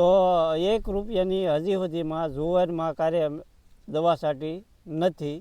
તો એક રૂપિયાની હજી સુધીમાં જુવારમાં કાર્ય દવા સાટી નથી.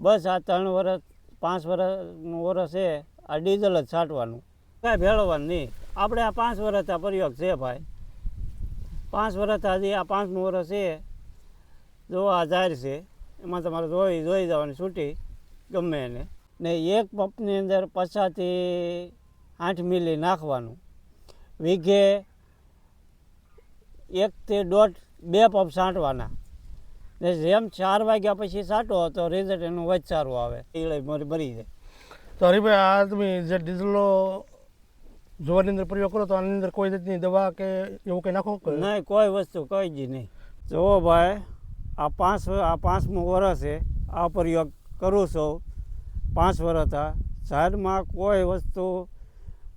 બસ આ ત્રણ વર્ષ પાંચ વર્ષનું વર્ષ છે આ ડીઝલ જ છાંટવાનું. કાંઈ ભેળવવાનું નહીં. આપણે આ પાંચ વર્ષ આ પ્રયોગ છે ભાઈ. પાંચ વર્ષ હજી આ પાંચમું વર્ષ છે જો આ જાહેર છે. એમાં તમારે જોઈ જોઈ જવાની છૂટી ગમે એને. ને એક પંપની અંદર પચાસથી આઠ મિલી નાખવાનું. વીઘે એકથી દોઢ બે પંપ છાંટવાના ને જેમ ચાર વાગ્યા પછી છાંટો તો રિઝલ્ટ એનું વધ સારું આવે. ઈળે મરી મરી જાય. તો હરીભાઈ આ તમે જે ડીઝલનો જોવાની અંદર પ્રયોગ કરો તો આની અંદર કોઈ જાતની દવા કે એવું કંઈ નાખો નહીં કોઈ વસ્તુ કોઈ જ નહીં. જુઓ ભાઈ આ પાંચ આ પાંચમું વર્ષ છે. આ પ્રયોગ કરું છું. પાંચ વર્ષ હતા ઝાડમાં કોઈ વસ્તુ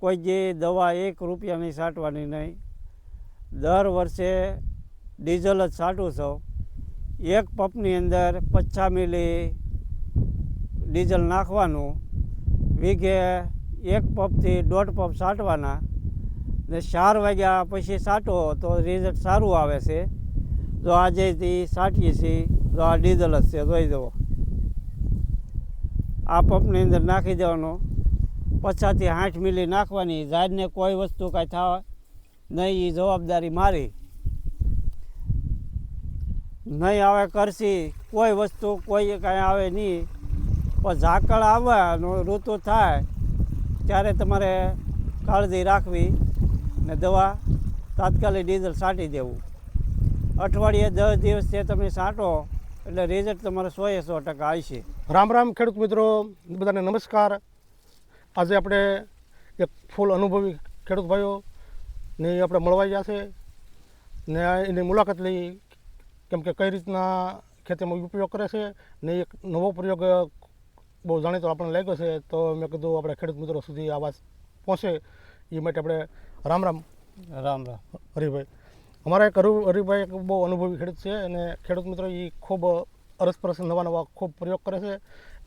કોઈ જે દવા એક રૂપિયાની છાંટવાની નહીં. દર વર્ષે ડીઝલ જ છાંટું છું. એક પંપની અંદર પચાસ મિલી ડીઝલ નાખવાનું, વીઘે એક પંપથી દોઢ પંપ છાંટવાના, ને ચાર વાગ્યા પછી છાંટો તો રિઝલ્ટ સારું આવે છે. જો આજે છાંટીએ છીએ, તો આ ડીઝલ જ છે, જોઈ જુઓ. આ પંપની અંદર નાખી દેવાનો. પચાસથી આઠ મિલી નાખવાની ઝાડને કોઈ વસ્તુ કાંઈ થાય નહીં એ જવાબદારી મારી. નહીં આવે કરશી, કોઈ વસ્તુ કોઈ કાંઈ આવે નહીં પણ ઝાકળ આવવાનો ઋતુ થાય, ત્યારે તમારે કાળજી રાખવી ને દવા તાત્કાલિક ડીઝલ છાંટી દેવું. અઠવાડિયે દસ દિવસ દિવસથી તમે છાંટો, એટલે રિઝલ્ટ તમારે સો એ સો ટકા આવશે રામ રામ ખેડૂત મિત્રો, બધાને નમસ્કાર. આજે આપણે એક ફૂલ અનુભવી ખેડૂત ભાઈઓ ને આપણે મળવાઈ જશે ને એની મુલાકાત લઈ કેમ કે કઈ રીતના ખેતીમાં ઉપયોગ કરે છે ને એક નવો પ્રયોગ બહુ જાણીતો આપણને લાગ્યો છે તો મેં કીધું આપણે ખેડૂત મિત્રો સુધી આ વાત પહોંચે. એ માટે આપણે રામ રામ. રામ રામ. હરિભાઈ. અમારા એક હરુ હરિભાઈ એક બહુ અનુભવી ખેડૂત છે અને ખેડૂત મિત્રો એ ખૂબ અરસપરસ નવા નવા ખૂબ પ્રયોગ કરે છે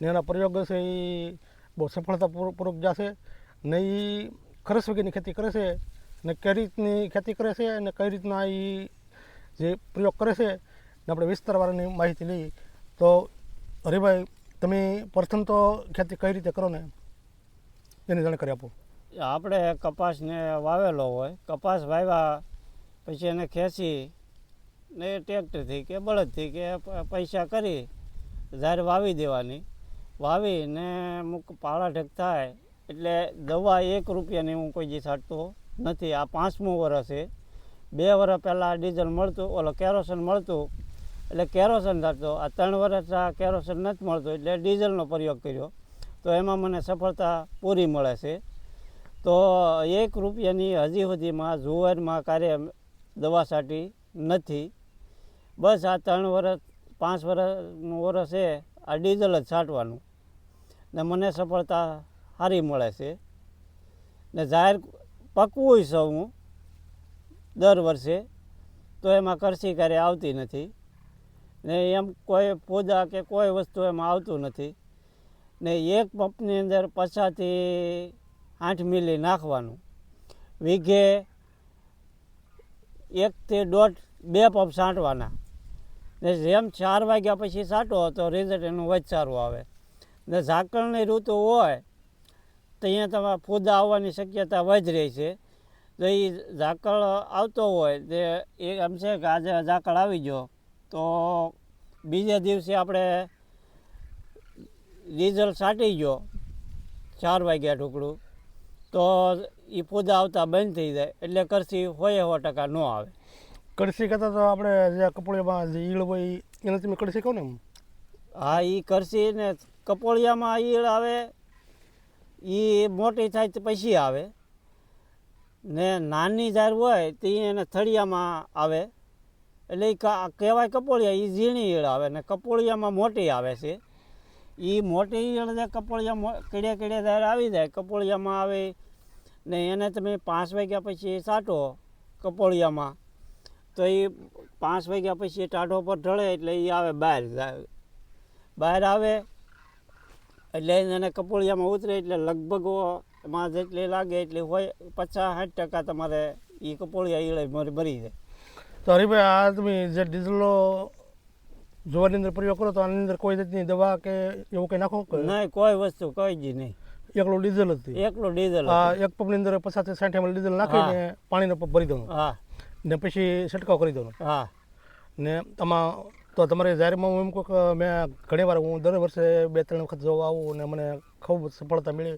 ને એના પ્રયોગ છે એ બહુ સફળતાપૂર્વક જશે ને એ ખરસ વગેરેની ખેતી કરે છે. ને કઈ રીતની ખેતી કરે છે અને કઈ રીતના એ જે પ્રયોગ કરે છે, ને આપણે વિસ્તારવાળાની માહિતી લઈ તો હરિભાઈ, તમે પ્રથમ તો ખેતી કઈ રીતે કરો ને? એની જાણકારી આપો. આપણે કપાસને વાવેલો હોય, કપાસ વાવ્યા પછી એને ખેંચી ને ટ્રેક્ટરથી કે બળદથી કે પૈસા કરી ઝાડ વાવી દેવાની. વાવીને અમુક પાળા ઢેક થાય, એટલે દવા એક રૂપિયાની હું કોઈ જે છાંટતો નથી, આ પાંચમું વર્ષ છે. બે વર્ષ પહેલાં ડીઝલ મળતું, ઓલો કેરોસન મળતું, એટલે કેરોસન થતો. આ ત્રણ વર્ષ આ કેરોસન નથી મળતું, એટલે ડીઝલનો પ્રયોગ કર્યો. તો એમાં મને સફળતા પૂરી મળે છે. તો એક રૂપિયાની હજી સુધીમાં જુવારમાં કાર્ય દવા સાટી નથી. બસ આ ત્રણ વર્ષ પાંચ વર્ષનું વર્ષ છે, આ ડીઝલ જ છાંટવાનું. ને મને સફળતા સારી મળે છે. ને જાહેર પકવું છું હું. દર વર્ષે તો એમાં કરશી કાર્ય આવતી નથી. ને એમ કોઈ પૂજા કે કોઈ વસ્તુ એમાં આવતું નથી. ને એક પંપની અંદર પચાસથી આઠ મિલી નાખવાનું. વીઘે એકથી દોઢ બે પંપ છાંટવાના. ને જેમ ચાર વાગ્યા પછી છાંટો તો રિઝલ્ટ એનું વધ સારું આવે. ને ઝાકળની ઋતુ હોય તો અહીંયા તમારે ફૂદા આવવાની શક્યતા વધી રહી છે. તો એ ઝાકળ આવતો હોય તે એ એમ છે કે આજે ઝાકળ આવી ગયો. તો બીજા દિવસે આપણે ડીઝલ સાટી ગયો ચાર વાગ્યા ટુકડું તો એ ફૂદા આવતા બંધ થઈ જાય એટલે કરસી હોય સો ટકા ન આવે. કરસી કરતાં તો આપણે જે કપોળીમાં જે ઈળ હોય એને તમે કરસી કહો ને હા એ કરસી ને કપોળિયામાં ઈળ આવે એ મોટી થાય તો પછી આવે. ને નાની ઝાડ હોય તો એને થળિયામાં આવે. એટલે એ કહેવાય કપોળિયા એ ઝીણી ઈળ આવે ને કપોળિયામાં મોટી આવે છે. એ મોટી ઈળ જે કપોળિયા કીડે કીડે જાર આવી જાય, કપોળિયામાં આવે. ને એને તમે પાંચ વાગ્યા પછી સાટો કપોળિયામાં. તો એ પાંચ વાગ્યા પછી ટાઢો પર ઢળે એટલે એ આવે, બહાર બહાર આવે એટલે એને કપોળિયામાં ઉતરે એટલે લગભગ એમાં જેટલી લાગે એટલી હોય પચાસ સાઠ ટકા તમારે એ કપોળિયા ઈળે મરી જાય. તો હરીભાઈ આ તમે જે ડીઝલનો જોવાની અંદર પ્રયોગ કરો તો આની અંદર કોઈ જાતની દવા કે એવું કંઈ નાખો નહીં કોઈ વસ્તુ કોઈ જ નહીં. એકલો ડીઝલ હતી? એકલો ડીઝલ હા એક પંપની અંદર પચાસથી સાઠ એમએલ ડીઝલ નાખીને પાણીનો પંપ ભરી દઉં હા. ને પછી છંટકાવ કરી દઉં હા. ને આમાં તો તમારે જાહેરમાં હું એમ કહું કે મેં ઘણી વાર હું દર વર્ષે બે ત્રણ વખત જોવા આવું અને મને ખૂબ સફળતા મળી.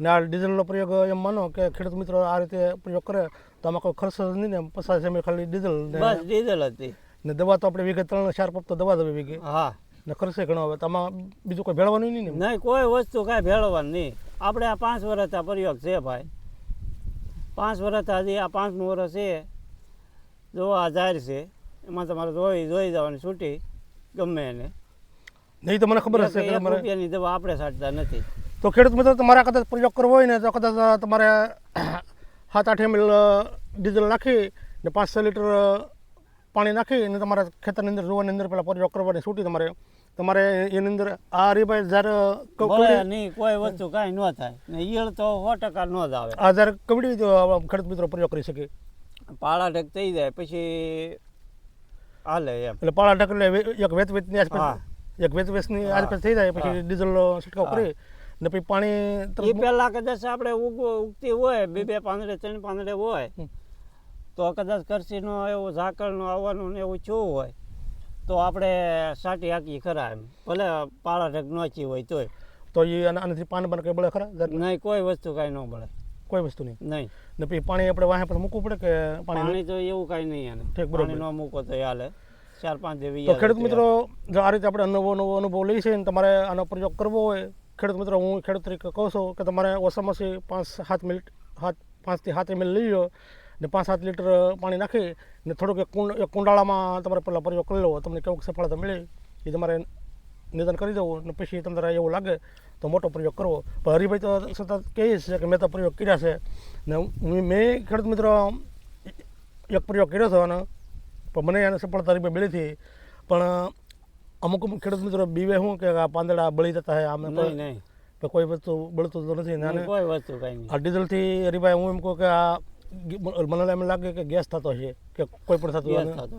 ને આ ડીઝલનો પ્રયોગ એમ માનો કે ખેડૂત મિત્રો આ રીતે પ્રયોગ કરે તો આમાં કોઈ ખર્ચ નહીં ને પચાસ એમ ખાલી ડીઝલ બસ ડીઝલ હતી ને દવા તો આપણે વીઘે ત્રણ ચાર પંપ તો દવા દેવી વીઘે. હા. ને ખર્ચે ઘણો આવે તો આમાં બીજું કોઈ ભેળવાનું નહીં ને નહીં કોઈ વસ્તુ કાંઈ ભેળવાનું નહીં. આપણે આ પાંચ વર્ષ પ્રયોગ છે ભાઈ. પાંચ વર્ષ હજી આ પાંચમું વર્ષ છે. જો આ જાહેર છે. એમાં તમારે જોઈ જોઈ જવાની છૂટી ગમે એને. નહીં તો મને ખબર હશે કે એક રૂપિયાની દવા આપણે સાચતા નથી. તો ખેડૂત મિત્રો તમારા કદાચ પ્રયોગ કરવો હોય ને તો કદાચ તમારે સાત આઠ એમએલ ડીઝલ નાખી ને પાંચ છ લીટર પાણી નાખી અને તમારા ખેતરની અંદર જોવાની અંદર પેલા પ્રયોગ કરવાની છૂટી તમારે. તમારે એની અંદર આ રીભાઈ જ્યારે નહીં કોઈ વસ્તુ કાંઈ ન થાય. ને ઈયળ તો સો ટકા ન જ આવે. આ જ્યારે કવડી ખેડૂત મિત્રો પ્રયોગ કરી શકે. પાળા ઢેક થઈ જાય પછી હાલે એમ. એટલે પાળા ઢક એક વેત વેતની આસપાસ. એક વેત વેતની. આસપાસ થઈ જાય પછી ડીઝલનો છંટકાવ કરી ને પછી પાણી એ પહેલાં કદાચ આપણે ઉગ ઉગતી હોય બે બે પાંદડે ત્રણ પાંદડે હોય તો કદાચ કરસીનો એવું ઝાકળનો આવવાનું ને એવું છું હોય તો આપણે સાટી હાકી ખરા એમ. ભલે પાળા ઢગ નોચી હોય તોય. તો એ આના- આનાથી પાન બન કંઈ બળે ખરા? નહીં કોઈ વસ્તુ કાંઈ ન મળે કોઈ વસ્તુ નહીં. નહીં. ને પછી પાણી આપણે વાહે પર મૂકવું પડે કે પાણી તો એવું કાંઈ નહીં આને. ઠીક, બરોબર. ન મૂકો તો હાલે. ચાર પાંચ દેવી તો ખેડૂત મિત્રો જો આ રીતે આપણે નવો નવો અનુભવ લઈ છે ને તમારે આનો પ્રયોગ કરવો હોય ખેડૂત મિત્રો હું ખેડૂત તરીકે કહું છું કે તમારે ઓછામાં ઓછી પાંચ સાત મિનિટ સાત પાંચથી સાત એમએલ લઈ લો ને પાંચ સાત લીટર પાણી નાખી ને થોડુંક કુંડ એક કુંડાળામાં તમારે પહેલાં પ્રયોગ કરી લો તમને કેવું સફળતા મળે. એ તમારે નિદાન કરી દઉં અને પછી તમારે એવું લાગે તો મોટો પ્રયોગ કરવો. પણ હરિભાઈ તો સતત કહે છે કે મેં તો પ્રયોગ કર્યા છે. ને મેં ખેડૂત મિત્રો એક પ્રયોગ કર્યો હતો અને પણ મને એને સફળતા હરિભાઈ મળી હતી. પણ અમુક અમુક ખેડૂત મિત્રો બીવે શું કે આ પાંદડા બળી જતા હોય આમ નહીં કોઈ વસ્તુ બળતું તો નથી. ને કોઈ વસ્તુ કાંઈ નહીં. આ ડીઝલથી હરિભાઈ હું એમ કહું કે આ મને એમ લાગે કે ગેસ થતો છે કે કોઈ પણ થતું. થતો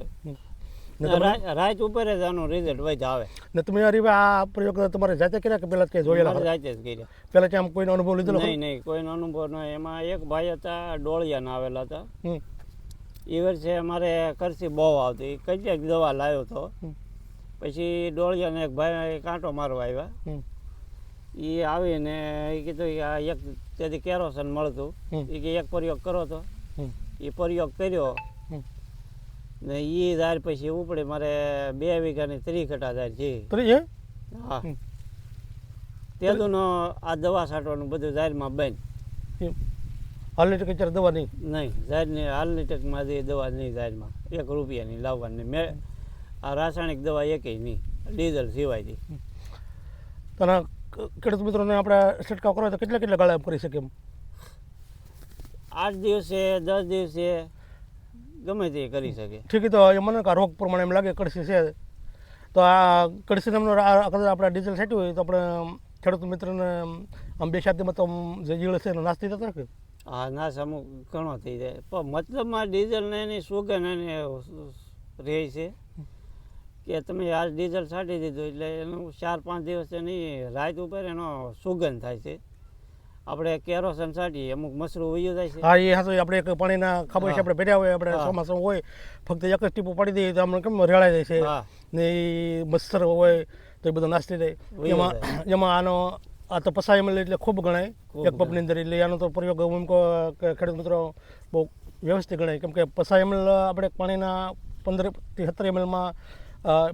રાત ઉપર જ આનું રિઝલ્ટ વધ આવે. ને તમે હરિભાઈ આ પ્રયોગ તમારે જાતે કર્યા કે પહેલા ક્યાંય જોયેલા જાતે જ કર્યા. પહેલા ક્યાં કોઈનો અનુભવ લીધો નહીં નહીં કોઈનો અનુભવ નહીં એમાં એક ભાઈ હતા ડોળિયાના આવેલા હતા. એ વર્ષે અમારે કરસી બહુ આવતી. કેટલીક દવા લાવ્યો હતો. હમ. પછી ડોળિયાને એક ભાઈ કાંટો મારવા આવ્યા. એ આવીને એ કીધું કે આ એક તેથી કેરોસન મળતું. એ કે એક પ્રયોગ કરો તો. એ પ્રયોગ કર્યો. ને એ ધાર પછી ઉપડે મારે બે વીઘાની ત્રી કટા ધાર છે. તો એ હા. હમ. આ દવા છાંટવાનું બધું જાહેરમાં બંધ. એમ. હાલ લીટર કચરા દવા નહીં? નહીં જાહેરની હાલની ટેકમાંથી દવા નહીં જાહેરમાં એક રૂપિયાની લાવવાની. મેં આ રાસાયણિક દવા એકેય નહીં. ડીઝલ સિવાયથી તના ખેડૂત મિત્રોને આપણે છંટકાવ કરો તો કેટલા કેટલા ગાળા કરી શકીએ એમ? આઠ દિવસે દસ દિવસે ગમે તે કરી શકે. ઠીક તો એ મને કા રોગ પ્રમાણે એમ લાગે કડસી છે. તો આ કડસી નામનો આ કદાચ આપણે ડીઝલ છાંટ્યું હોય તો આપણે ખેડૂત મિત્રને આમ બે સાત તો જે ઈયળ છે એનો નાશ થઈ જતો કે? હા નાશ અમુક ઘણો થઈ જાય. પણ મતલબમાં ડીઝલને એની સુગંધ એને રહે છે કે તમે આ ડીઝલ છાંટી દીધું એટલે એનું ચાર પાંચ દિવસ એની રાત ઉપર એનો સુગંધ થાય છે. આપણે કેરોસન છાંટીએ અમુક મસરું વયું જાય છે. હા એ હાથો આપણે એક પાણીના ખબર છે આપણે ભર્યા હોય આપણે. ચોમાસું હોય ફક્ત એક જ ટીપું પાડી દઈએ તો આપણે કેમ રેળાઈ જાય છે? ને એ મચ્છર હોય તો એ બધું નાસ્તી જાય. એમાં એમાં આનો આ તો પસાય મળે એટલે ખૂબ ગણાય. એક પગની અંદર એટલે આનો તો પ્રયોગ એમ કહો કે ખેડૂત મિત્રો બહુ વ્યવસ્થિત ગણાય. કેમ કે પસાય એમએલ આપણે પાણીના પંદરથી સત્તર એમએલમાં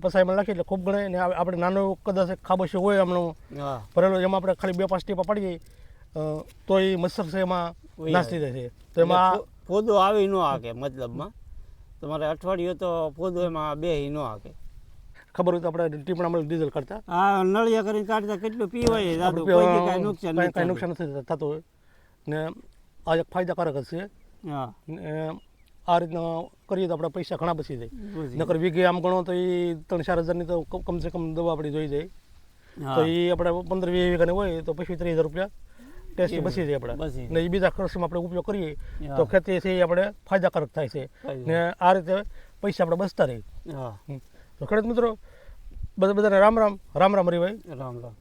પસાય એમએલ નાખીએ એટલે ખૂબ ગણાય. ને આપણે નાનું કદાચ એક હોય એમનું ભરેલું એમાં આપણે ખાલી બે પાંચ ટીપા પાડીએ તો એ મચ્છર છે એમાં નાશ થઈ જાય છે તો એમાં પોદો આવી ન હાકે મતલબમાં. તમારે અઠવાડિયું તો પોદો એમાં બે ન હાકે. ખબર હોય તો આપણે ટીપણામાં ડીઝલ કરતા હા નળિયા કરીને કાઢતા કેટલું પીવાય દાદુ કોઈ નુકસાન કાંઈ નુકસાન નથી થતું હોય. ને આ એક ફાયદાકારક હશે. હા. આ રીતના કરીએ તો આપણા પૈસા ઘણા બચી જાય. નકર વીઘે આમ ગણો તો એ ત્રણ ચાર હજારની તો કમ- કમસે કમ દવા આપણી જોઈ જાય. તો એ આપણે પંદર વીસ વીઘાની હોય તો પછી ત્રીસ હજાર રૂપિયા ટેસ્ટ બસી બચી જાય આપણે. ને એ બીજા ખર્ચમાં આપણે ઉપયોગ કરીએ તો ખેતી છે એ આપણે ફાયદાકારક થાય છે. ને આ રીતે પૈસા આપણે બચતા રહે તો ખેડૂત મિત્રો બધા બધાને રામ રામ. રામ રામ હરિભાઈ. રામ રામ.